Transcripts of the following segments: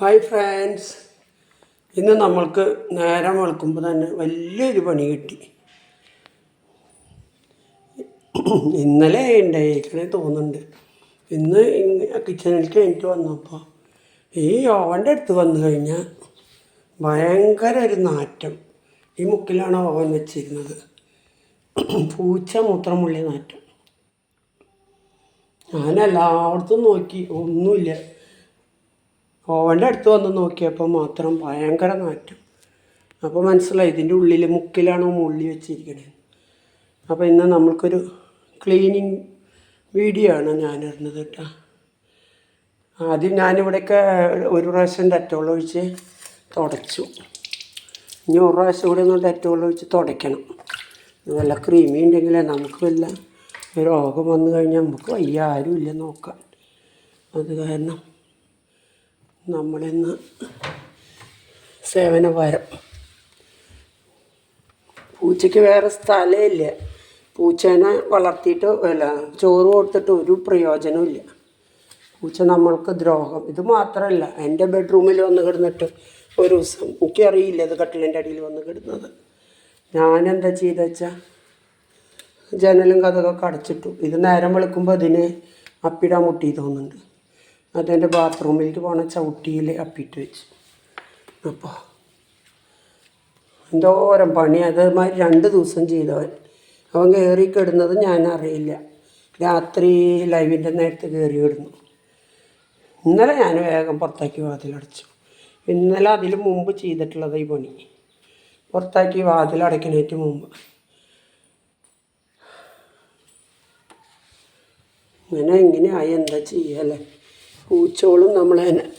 Hi friends ഇന്ന് നമ്മൾക്ക് നേരം വെളുക്കുമ്പോൾ തന്നെ വലിയൊരു പണി കിട്ടി. ഇന്നലെ ഉണ്ടായിരിക്കണേ തോന്നുന്നുണ്ട്. ഇന്ന് കിച്ചണിലേക്ക് എനിക്ക് വന്നപ്പോൾ ഈ ഓവന്റെ അടുത്ത് വന്നു കഴിഞ്ഞാൽ ഭയങ്കര ഒരു നാറ്റം. ഈ മുക്കിലാണ് ഓവൻ വെച്ചിരുന്നത്. പൂച്ച മൂത്രമുള്ളി നാറ്റം. ഞാൻ എല്ലായിടത്തും നോക്കി. ഒന്നുമില്ല. ഓവന്റെ അടുത്ത് വന്ന് നോക്കിയപ്പോൾ മാത്രം ഭയങ്കര നാറ്റം. അപ്പോൾ മനസ്സിലായി ഇതിന്റെ ഉള്ളിൽ മുക്കിലാണ് മുള്ളി വെച്ചിരിക്കണത് അപ്പോൾ ഇന്ന് നമ്മൾക്കൊരു ക്ലീനിങ് വീഡിയോ ആണ് ഞാൻ ഇടുന്നത് കേട്ടോ ആദ്യം ഞാനിവിടെയൊക്കെ ഒരു പ്രാവശ്യം ഡെറ്റോൾ ഒഴിച്ച് തുടച്ചു. ഇനി ഒരു പ്രാവശ്യം കൂടി ഒന്ന് ഡെറ്റോൾ ഒഴിച്ച് തുടയ്ക്കണം. വല്ല ക്രീമി ഉണ്ടെങ്കിലേ നമുക്ക് വല്ല രോഗം വന്നു കഴിഞ്ഞാൽ നമുക്ക് വയ്യ ആരുമില്ല നോക്കാൻ. അത് കാരണം നമ്മളിന്ന് സേവനവാരം. പൂച്ചയ്ക്ക് വേറെ സ്ഥലമില്ല പൂച്ചേനെ വളർത്തിയിട്ട് അല്ല ചോറ് കൊടുത്തിട്ട് ഒരു പ്രയോജനവും ഇല്ല. പൂച്ച നമ്മൾക്ക് ദ്രോഹം. ഇത് മാത്രമല്ല എന്റെ ബെഡ്റൂമിൽ വന്ന് കിടന്നിട്ട് ഒരു ദിവസം എനിക്കറിയില്ല ഇത് കട്ടിലിന്റെ അടിയിൽ വന്ന് കിടന്നത്. ഞാനെന്താ ചെയ്ത വെച്ചാൽ ജനലും കഥകൊക്കെ അടച്ചിട്ടു. ഇത് നേരം വെളുക്കുമ്പോൾ അതിന് അപ്പിടാൻ മുട്ടി തോന്നുന്നുണ്ട്. അതെന്റെ ബാത്റൂമിലേക്ക് പോണ ചവിട്ടിയിൽ അപ്പിട്ട് വെച്ച്. അപ്പോൾ എന്തോരം പണി. അതേമാതിരി രണ്ട് ദിവസം ചെയ്തവൻ. അവൻ കയറി കിടുന്നത് ഞാൻ അറിയില്ല രാത്രി ലൈവിന്റെ നേരത്ത് കയറി കിടന്നു. ഇന്നലെ ഞാൻ വേഗം പുറത്താക്കി വാതിലടച്ചു. ഇന്നലെ അതിൽ മുമ്പ് ചെയ്തിട്ടുള്ളത് ഈ പണി. പുറത്താക്കി വാതിലടയ്ക്കുന്നതിന് മുമ്പ്. അങ്ങനെ എങ്ങനെയായി? എന്താ ചെയ്യല്ലേ പൂച്ചകളും നമ്മളെ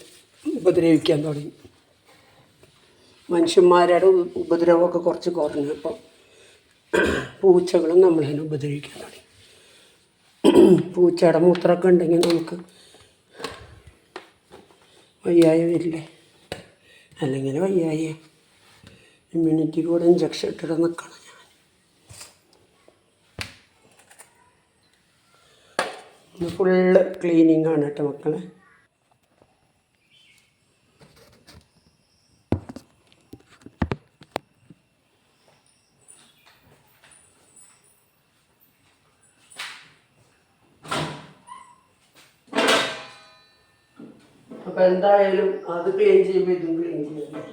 ഉപദ്രവിക്കാൻ തുടങ്ങി. മനുഷ്യന്മാരുടെ ഉപദ്രവമൊക്കെ കുറച്ച് കുറഞ്ഞു. അപ്പം പൂച്ചകളും നമ്മളെ ഉപദ്രവിക്കാൻ തുടങ്ങി. പൂച്ചയുടെ മൂത്രമൊക്കെ ഉണ്ടെങ്കിൽ നമുക്ക് വയ്യായ വരില്ലേ? അല്ലെങ്കിൽ വയ്യായ ഇമ്മ്യൂണിറ്റി കൂടെ ഇഞ്ചക്ഷൻ ഇട്ടിട്ട് നിൽക്കണം ഞാൻ. ഫുള്ള് ക്ലീനിങ് ആണ് കേട്ടോ മക്കളെ. അപ്പം എന്തായാലും അത് ക്ലീൻ ചെയ്യുമ്പോൾ ഇതും ക്ലീൻ ചെയ്യണം.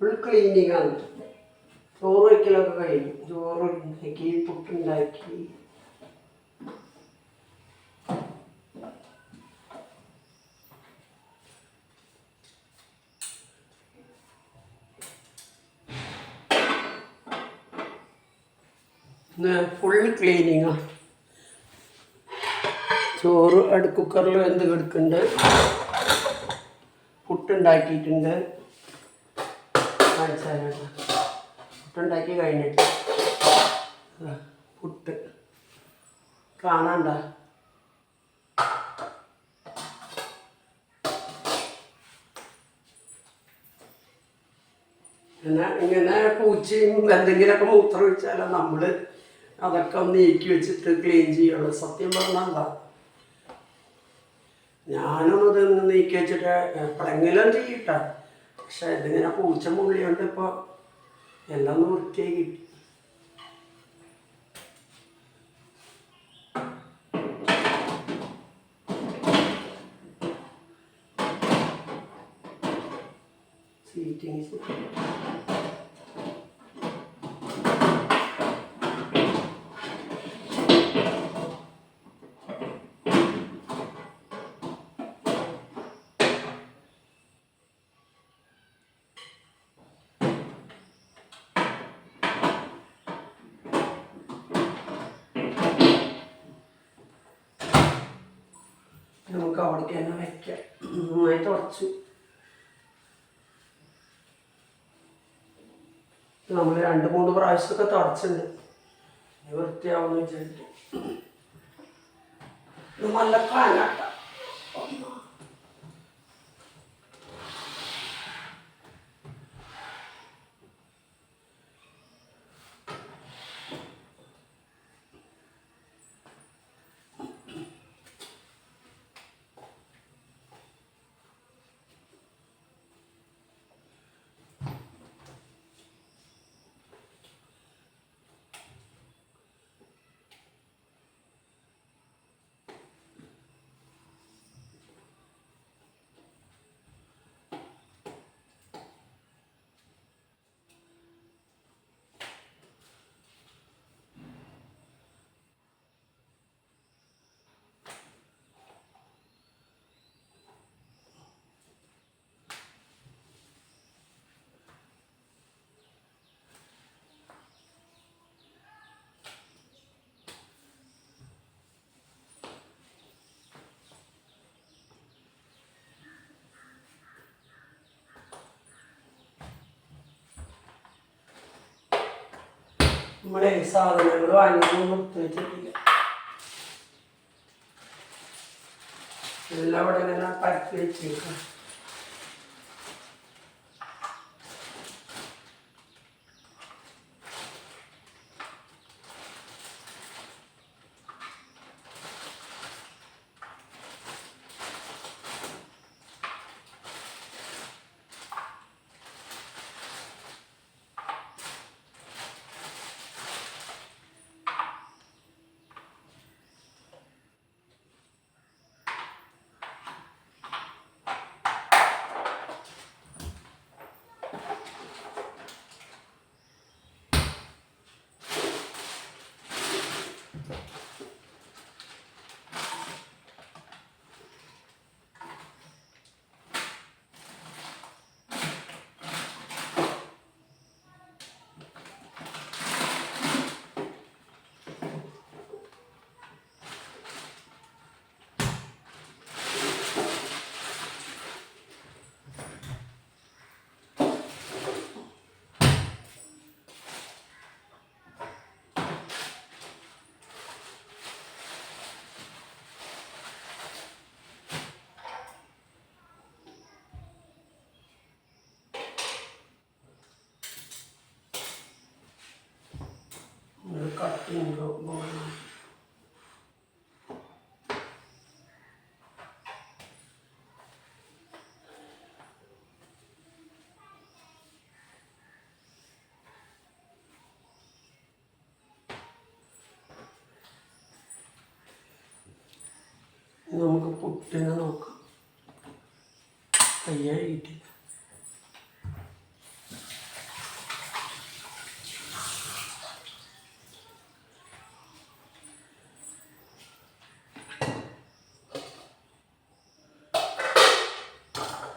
ഫുൾ ക്ലീനിങ് ആണ്. ചോറ് വയ്ക്കലൊക്കെ കഴിഞ്ഞു. ചോറ് ഉണ്ടാക്കി പുട്ടുണ്ടാക്കി ഫുൾ ക്ലീനിങ്ങാണ് ചോറ് അടുക്കുക്കറിൽ വെന്ത് കിടക്കുന്നുണ്ട് പുട്ടുണ്ടാക്കിയിട്ടുണ്ട്. കാണിച്ചാലാണ് പുട്ടുണ്ടാക്കി കഴിഞ്ഞിട്ട്. പുട്ട്. കാണണ്ട? പിന്നെ ഇങ്ങനെ പൂച്ചയും എന്തെങ്കിലുമൊക്കെ മൂത്രം ഒഴിച്ചാലോ നമ്മൾ അതൊക്കെ ഒന്ന് നീക്കി വെച്ചിട്ട് ക്ലീൻ ചെയ്യുള്ളൂ സത്യം പറഞ്ഞാൽ എന്താ? ഞാനും അത് നീക്കി വെച്ചിട്ട് എപ്പോഴെങ്കിലും ചെയ്യട്ട. പക്ഷെ ഇതിങ്ങനെ പൂച്ച മുള്ളിയുണ്ട് ഇപ്പോൾ എല്ലാം വൃത്തിയായി കിട്ടി. സീറ്റിങ്സ് നമുക്ക് അവിടേക്ക് തന്നെ വയ്ക്കാം നന്നായി തുടച്ചു. നമ്മൾ രണ്ട് മൂന്ന് പ്രാവശ്യമൊക്കെ തുടച്ചിട്ടുണ്ട്. വൃത്തിയാവുമെന്ന് വിചാരിക്കും. ഇത് നല്ല കാനാട്ട. നമ്മളെ സാധനങ്ങൾ വാങ്ങിയൊന്നും എടുത്ത് വെച്ചിട്ടില്ല. എല്ലാം ഇവിടെ ഇങ്ങനെ പരത്തി വെച്ചേക്കാം ഒരു കട്ടിങ് ബോർഡ് ഇനി നമുക്ക് പുട്ടിനെ നോക്കാം. കയ്യഴിയിട്ടില്ല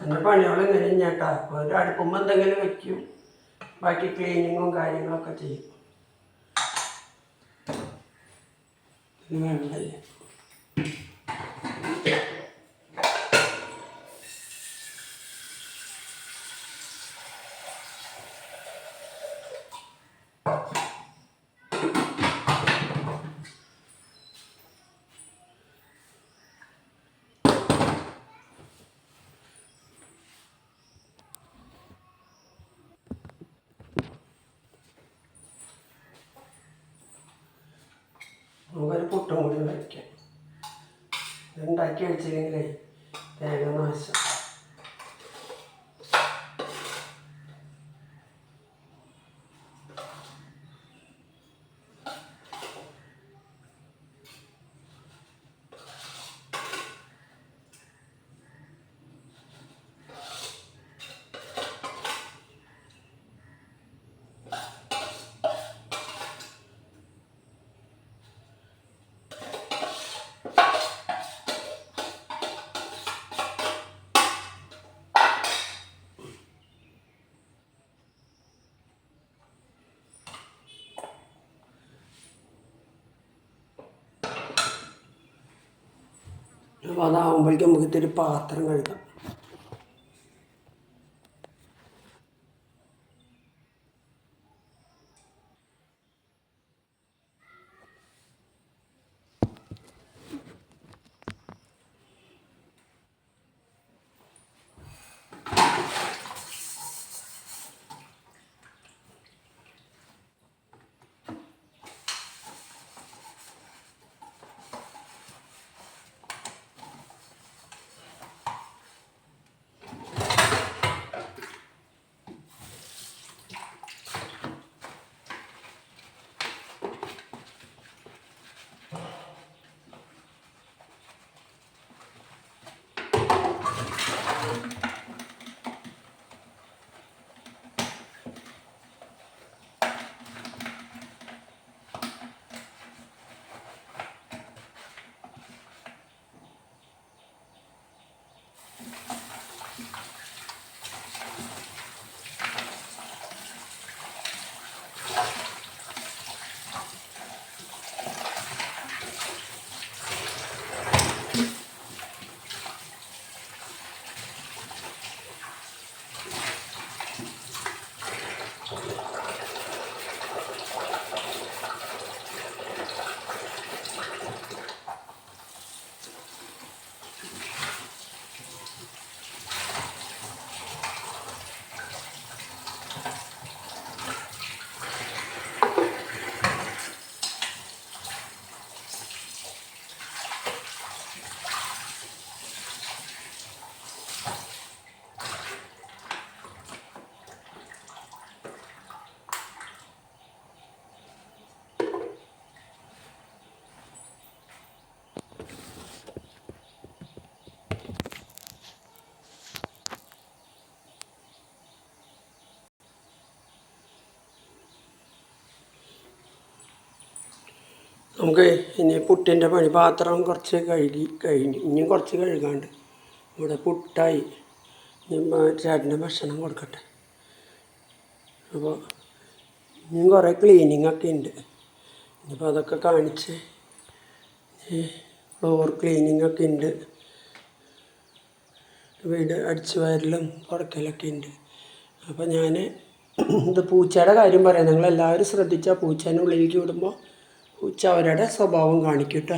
എന്റെ പണികൾ ഇങ്ങനെ ഞാട്ടാ ഒരു അടുക്കുമ്പോൾ എന്തെങ്കിലും വെക്കും. ബാക്കി ക്ലീനിങ്ങും കാര്യങ്ങളൊക്കെ ചെയ്യും. വേണ്ടല്ലേ നമുക്കൊരു പുട്ടും കൂടി വയ്ക്കാം ഇതുണ്ടാക്കി വെച്ചില്ലെങ്കിലേ തേങ്ങ നാശം. അതാവുമ്പോഴേക്കും നമുക്ക് ഇത്തിരി പാത്രം കഴുകാം. നമുക്ക് ഇനി പുട്ടിന്റെ പണി പാത്രം കുറച്ച് കഴുകി കഴിഞ്ഞു ഇനിയും കുറച്ച് കഴുകാണ്ട് ഇവിടെ പുട്ടായി. ചേട്ടന്റെ ഭക്ഷണം കൊടുക്കട്ടെ. അപ്പോൾ ഇനിയും കുറേ ക്ലീനിങ് ഒക്കെ ഉണ്ട്. ഇനിയിപ്പോൾ അതൊക്കെ കാണിച്ച് ഫ്ലോർ ക്ലീനിങ് ഒക്കെ ഉണ്ട്. വീട് അടിച്ചു വരലും കുറയ്ക്കലൊക്കെ ഉണ്ട്. അപ്പോൾ ഞാൻ ഇത് പൂച്ചയുടെ കാര്യം പറയാം. നിങ്ങളെല്ലാവരും ശ്രദ്ധിച്ചാൽ പൂച്ചേനെ ഉള്ളിലേക്ക് വിടുമ്പോൾ പൂച്ച അവരുടെ സ്വഭാവം കാണിക്കും കേട്ടോ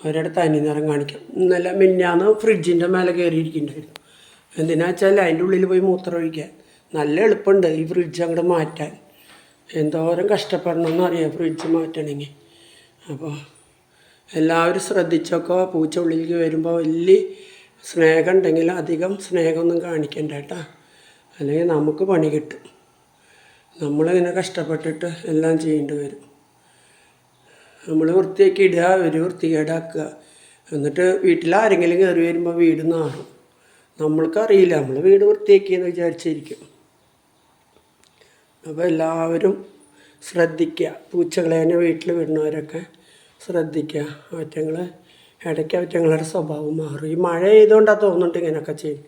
അവരുടെ തനി നിറം കാണിക്കും. ഇന്നലെ മിന്നാന്ന് ഫ്രിഡ്ജിന്റെ മേലെ കയറിയിരിക്കുന്നുണ്ടായിരുന്നു എന്തിനാ വെച്ചാൽ അതിന്റെ ഉള്ളിൽ പോയി മൂത്രം ഒഴിക്കാൻ. നല്ല എളുപ്പമുണ്ട് ഈ ഫ്രിഡ്ജ് അങ്ങോട്ട് മാറ്റാൻ. എന്തോരം കഷ്ടപ്പെടണമെന്ന് അറിയാം ഫ്രിഡ്ജ് മാറ്റണമെങ്കിൽ അപ്പോൾ എല്ലാവരും ശ്രദ്ധിച്ചൊക്കെ. പൂച്ച ഉള്ളിലേക്ക് വരുമ്പോൾ വലിയ സ്നേഹം ഉണ്ടെങ്കിൽ അധികം സ്നേഹമൊന്നും കാണിക്കണ്ട കേട്ടോ അല്ലെങ്കിൽ നമുക്ക് പണി കിട്ടും. നമ്മളിങ്ങനെ കഷ്ടപ്പെട്ടിട്ട് എല്ലാം ചെയ്യേണ്ടി വരും. നമ്മൾ വൃത്തിയാക്കി ഇടുക അവർ വൃത്തികേടാക്കുക. എന്നിട്ട് വീട്ടിൽ ആരെങ്കിലും കയറി വരുമ്പോൾ വീട് നാറും നമ്മൾക്കറിയില്ല നമ്മൾ വീട് വൃത്തിയാക്കിയെന്ന് വിചാരിച്ചിരിക്കും. അപ്പോൾ എല്ലാവരും ശ്രദ്ധിക്കുക പൂച്ചകളെ തന്നെ വീട്ടിൽ വിടുന്നവരൊക്കെ ശ്രദ്ധിക്കുക അവറ്റങ്ങൾ ഇടയ്ക്ക് അവറ്റങ്ങളുടെ സ്വഭാവം മാറും. ഈ മഴ ചെയ്തുകൊണ്ടാണ് തോന്നുന്നുണ്ട് ഇങ്ങനെയൊക്കെ ചെയ്യും.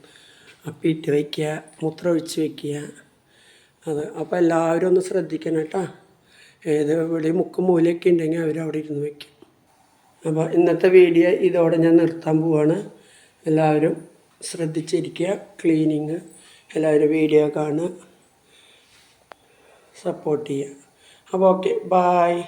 അപ്പം ഇട്ട് വയ്ക്കുക മൂത്രം ഒഴിച്ച് വയ്ക്കുക അത് അപ്പോൾ എല്ലാവരും ഒന്ന് ശ്രദ്ധിക്കണം കേട്ടോ. ഏത് എവിടെയും മുക്കും മൂലയൊക്കെ ഉണ്ടെങ്കിൽ അവിടെ ഇരുന്ന് വയ്ക്കും. അപ്പോൾ ഇന്നത്തെ വീഡിയോ ഇതോടെ ഞാൻ നിർത്താൻ പോവാണ്. എല്ലാവരും ശ്രദ്ധിച്ചിരിക്കുക ക്ലീനിങ് എല്ലാവരും വീഡിയോ കാണുക സപ്പോർട്ട് ചെയ്യുക. അപ്പോൾ ഓക്കെ ബായ്